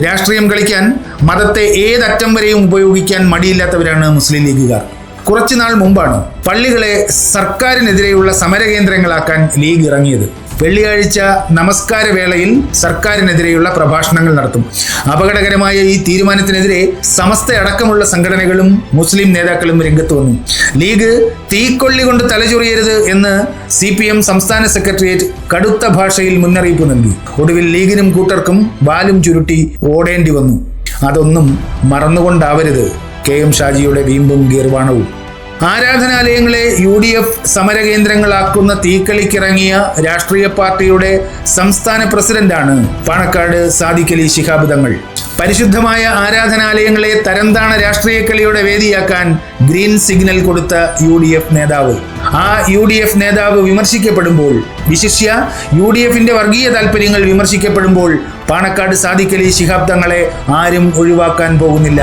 രാഷ്ട്രീയം കളിക്കാൻ മതത്തെ ഏതറ്റം വരെയും ഉപയോഗിക്കാൻ മടിയില്ലാത്തവരാണ് മുസ്ലിം ലീഗുകാർ. കുറച്ചുനാൾ മുമ്പാണ് പള്ളികളെ സർക്കാരിനെതിരെയുള്ള സമരകേന്ദ്രങ്ങളാക്കാൻ ലീഗ് ഇറങ്ങിയത്. വെള്ളിയാഴ്ച നമസ്കാര വേളയിൽ സർക്കാരിനെതിരെയുള്ള പ്രഭാഷണങ്ങൾ നടത്തും. അപകടകരമായ ഈ തീരുമാനത്തിനെതിരെ സമസ്ത അടക്കമുള്ള സംഘടനകളും മുസ്ലിം നേതാക്കളും രംഗത്ത് വന്നു. ലീഗ് തീക്കൊള്ളി കൊണ്ട് തലചൊറിയരുത് എന്ന് സി പി എം സംസ്ഥാന സെക്രട്ടേറിയറ്റ് കടുത്ത ഭാഷയിൽ മുന്നറിയിപ്പ് നൽകി. ഒടുവിൽ ലീഗിനും കൂട്ടർക്കും വാലും ചുരുട്ടി ഓടേണ്ടി വന്നു. അതൊന്നും മറന്നുകൊണ്ടാവരുത്. കെ എം ഷാജിയുടെ വീമ്പും ഗീർവാണവും. ആരാധനാലയങ്ങളെ യു ഡി എഫ് സമരകേന്ദ്രങ്ങളാക്കുന്ന തീക്കളിക്കിറങ്ങിയ രാഷ്ട്രീയ പാർട്ടിയുടെ സംസ്ഥാന പ്രസിഡന്റാണ് പാണക്കാട് സാദിഖലി ശിഹാബ് തങ്ങൾ. പരിശുദ്ധമായ ആരാധനാലയങ്ങളെ തരംതാണ രാഷ്ട്രീയ കളിയുടെ വേദിയാക്കാൻ ഗ്രീൻ സിഗ്നൽ കൊടുത്ത യു ഡി എഫ് നേതാവ്. ആ യു ഡി എഫ് നേതാവ് വിമർശിക്കപ്പെടുമ്പോൾ വിശിഷ്യ യു ഡി എഫിന്റെ വർഗീയ താല്പര്യങ്ങൾ വിമർശിക്കപ്പെടുമ്പോൾ പാണക്കാട് സാദിഖലി ശിഹാബ് തങ്ങളെ ആരും ഒഴിവാക്കാൻ പോകുന്നില്ല.